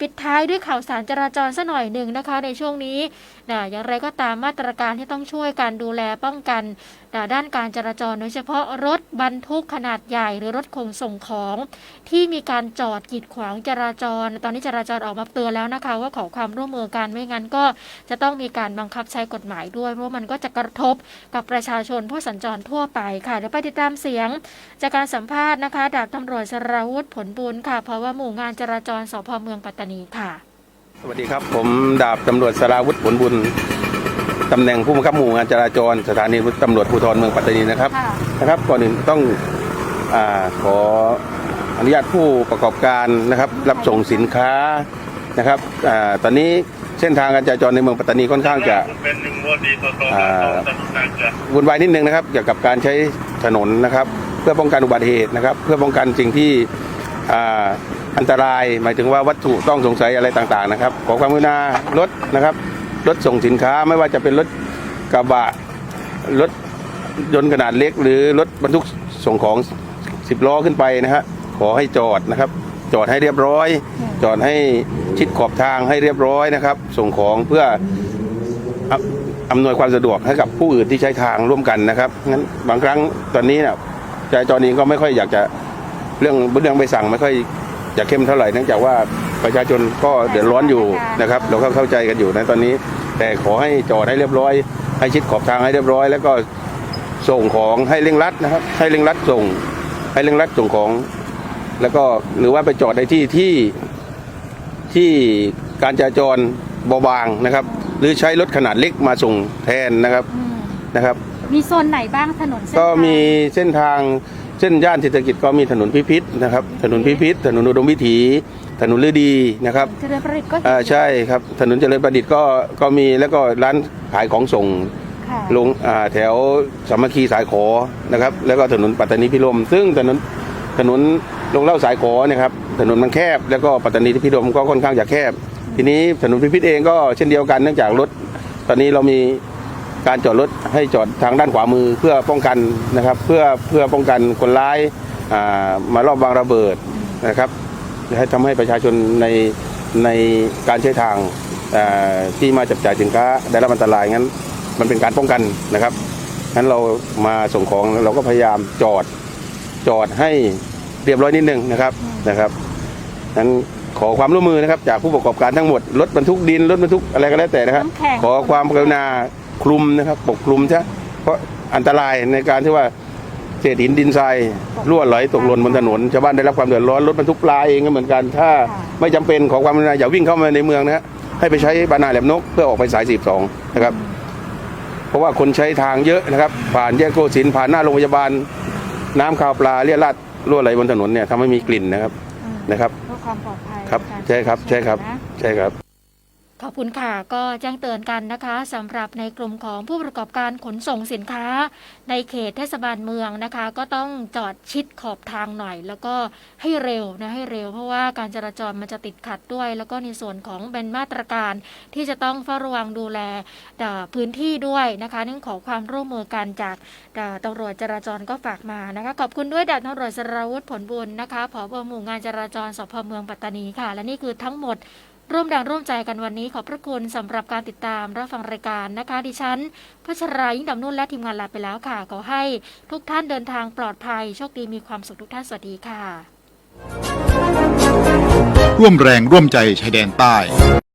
ปิดท้ายด้วยข่าวสารจราจรสัหน่อยหนึ่งนะคะในช่วงนี้นะอย่างไรก็ตามมาตรการที่ต้องช่วยการดูแลป้องกันนะด้านการจราจรโดยเฉพาะรถบรรทุกขนาดใหญ่ หรือรถขนส่งของ ที่มีการจอดกีดขวางจราจร ตอนนี้จราจรออกมาเตือนแล้วนะคะ ว่าขอความร่วมมือกันไม่งั้นก็จะต้องมีการบังคับใช้กฎหมายด้วยเพราะมันก็จะกระทบกับประชาชนผู้สัญจรทั่วไปค่ะเดี๋ยวไปติดตามเสียง จากการสัมภาษณ์นะคะดาบตำรวจสราวุธผลบุญค่ะ เพราะว่าหมู่งานจราจรสพเมืองปัตตานีค่ะ สวัสดีครับ ผมดาบตำรวจสราวุฒิผลบุญ ตำแหน่งผู้บังคับหมู่งานจราจรสถานีตำรวจภูธรเมืองปัตตานีนะครับค่ะ นะครับก่อนอื่นต้องอาขออนุญาตผู้ประกอบการนะครับรับส่งสินค้านะครับอาตอนนี้เส้นทางการจราจรในเมืองปัตตานีค่อนข้างจะ เป็นหนึ่งวัวดีต่อต่ออ่าต่อถนนนานจะวุ่นวายนิดนึงนะครับเกี่ยวกับการใช้ถนนนะครับ เพื่อป้องกันอุบัติเหตุนะครับ เพื่อป้องกันสิ่งที่อ่าอันตราย หมายถึงว่าวัตถุต้องสงสัยอะไรต่างๆนะครับ ขอความกรุณารถนะครับ รถส่งสินค้าไม่ว่าจะเป็นรถกระบะรถยนต์ขนาดเล็ก หรือรถบรรทุกส่งของ10ล้อขึ้นไปนะฮะขอให้จอดนะครับ จอดให้เรียบร้อย จอดให้ชิดขอบทางให้เรียบร้อยนะครับ ส่งของเพื่ออำนวยความสะดวกให้กับผู้อื่นที่ใช้ทางร่วมกันนะครับงั้นบางครั้งตอนนี้เนี่ยจราจรเองก็ไม่ค่อยอยากจะเรื่องเรื่องใบสั่งไม่ค่อยจะเข้มเท่าไหร่เนื่องจากว่า ประชาชนก็เดือดร้อนอยู่นะครับ เราก็เข้าใจกันอยู่นะตอนนี้ แต่ขอให้จอดให้เรียบร้อย ให้ชิดขอบทางให้เรียบร้อย แล้วก็ส่งของให้เร่งรัดนะครับ ให้เร่งรัดส่ง ให้เร่งรัดส่งของ แล้วก็หรือว่าไปจอดในที่ที่ที่การจราจรเบาบางนะครับ หรือใช้รถขนาดเล็กมาส่งแทนนะครับอืมนะครับ มีโซนไหนบ้างถนนเส้นก็ทางมีเส้นทาง เส้นย่านเศรษฐกิจก็มีถนนพิพิธนะครับ ถนนพิพิธ ถนนอุดมวิถี ถนนลือดีนะครับเจริญประดิษฐ์ก็อ่าใช่ครับ ถนนเจริญประดิษฐ์ก็ก็มีแล้วก็ร้านขายของส่งค่ะลงอ่าแถวสามัคคีสายขอนะครับ แล้วก็ถนนปัตตานีพิรม ซึ่งถนนถนนลงเล่าสายขอเนะครับถนนมันแคบ แล้วก็ปัตตานีพิรมก็ค่อนข้างจะแคบ ทีนี้ถนนพิพิธเองก็เช่นเดียวกันเนื่องจากรถตอนนี้เรามี การจอดรถให้จอดทางด้านขวามือเพื่อป้องกันนะครับ เพื่อเพื่อป้องกันคนร้ายอ่ามารอบวางระเบิดนะครับให้ทำให้ประชาชนในในการใช้ทางอ่าที่มาจับจ่ายสินค้าได้รับอันตรายงั้น มันเป็นการป้องกันนะครับงั้นเรามาส่งของเราก็พยายามจอดจอดให้เรียบร้อยนิดนึงนะครับนะครับนั้นขอความร่วมมือนะครับจากผู้ประกอบการทั้งหมดรถบรรทุกดินรถบรรทุกอะไรก็แล้วแต่นะครับน้ำแข็งขอความกรุณา คลุมนะครับ ปกคลุมใช่เพราะอันตรายในการที่ว่าเศษหินดินทรายรั่วไหลตกหล่นบนถนนชาวบ้านได้รับความเดือดร้อนรถบรรทุกปลาเองก็เหมือนกัน ถ้าไม่จำเป็นขอความกรุณาอย่าวิ่งเข้ามาในเมืองนะฮะให้ไปใช้บานาแหลมนกเพื่อออกไปสายสีบสองนะครับ เพราะว่าคนใช้ทางเยอะนะครับ ผ่านแยกโกสินทร์ผ่านหน้าโรงพยาบาล น้ำข่าวปลาเรียราดรั่วไหลบนถนนเนี่ยทำให้มีกลิ่นนะครับอืมนะครับเพื่อความปลอดภัยครับนกาใช่ครับใช่ครับนะใช่ครับ ขอบคุณค่ะก็แจ้งเตือนกันนะคะสำหรับในกลุ่มของผู้ประกอบการขนส่งสินค้า ในเขตเทศบาลเมืองนะคะ ก็ต้องจอดชิดขอบทางหน่อย แล้วก็ให้เร็วนะให้เร็ว เพราะว่าการจราจรมันจะติดขัดด้วย แล้วก็ในส่วนของเป็นมาตรการที่จะต้องเฝ้าระวังดูแลพื้นที่ด้วยนะคะเนั่นขอความร่วมมือกันจากตำรวจจราจรก็ฝากมานะคะขอบคุณด้วยดาบตำรวจสราวุธผลบุญนะคะผบหมู่งานจราจรสพเมืองปัตตานีค่ะ และนี่คือทั้งหมด ร่วมแรงร่วมใจกันวันนี้ขอบพระคุณสำหรับการติดตามรับฟังรายการนะคะ ดิฉันพัชรายิ่งดำนุ่นและทีมงานลาไปแล้วค่ะ ขอให้ทุกท่านเดินทางปลอดภัย โชคดีมีความสุขทุกท่านสวัสดีค่ะ ร่วมแรงร่วมใจชายแดนใต้